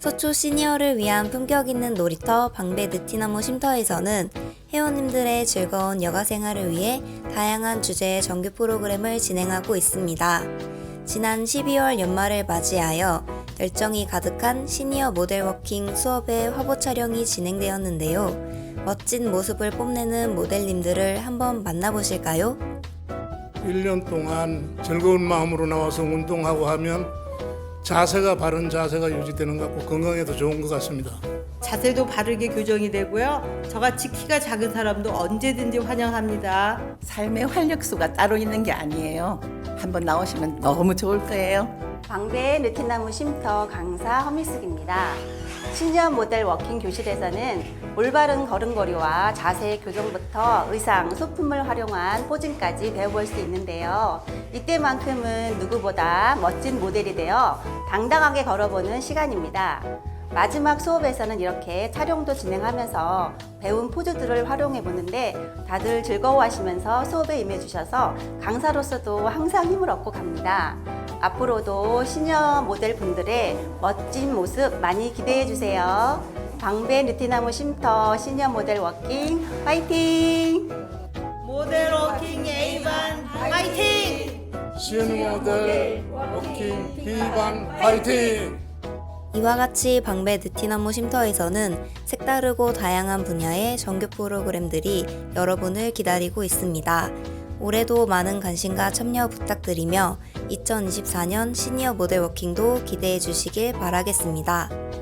서초 시니어를 위한 품격 있는 놀이터 방배 느티나무 쉼터에서는 회원님들의 즐거운 여가 생활을 위해 다양한 주제의 정규 프로그램을 진행하고 있습니다. 지난 12월 연말을 맞이하여 열정이 가득한 시니어 모델 워킹 수업의 화보 촬영이 진행되었는데요. 멋진 모습을 뽐내는 모델님들을 한번 만나보실까요? 1년 동안 즐거운 마음으로 나와서 운동하고 하면 자세가 바른 자세가 유지되는 것 같고 건강에도 좋은 것 같습니다. 자세도 바르게 교정이 되고요. 저같이 키가 작은 사람도 언제든지 환영합니다. 삶의 활력소가 따로 있는 게 아니에요. 한번 나오시면 너무 좋을 거예요. 방배 느티나무 쉼터 강사 허미숙입니다. 시니어 모델 워킹 교실에서는 올바른 걸음걸이와 자세 교정부터 의상, 소품을 활용한 포징까지 배워볼 수 있는데요. 이때만큼은 누구보다 멋진 모델이 되어 당당하게 걸어보는 시간입니다. 마지막 수업에서는 이렇게 촬영도 진행하면서 배운 포즈들을 활용해 보는데 다들 즐거워하시면서 수업에 임해 주셔서 강사로서도 항상 힘을 얻고 갑니다. 앞으로도 시니어 모델 분들의 멋진 모습 많이 기대해 주세요. 방배 느티나무 쉼터 시니어 모델 워킹 화이팅! 모델 워킹 A반 화이팅! 시니어 모델 워킹 B반 파이팅! 이와 같이 방배 느티나무 쉼터에서는 색다르고 다양한 분야의 정규 프로그램들이 여러분을 기다리고 있습니다. 올해도 많은 관심과 참여 부탁드리며 2024년 시니어 모델 워킹도 기대해 주시길 바라겠습니다.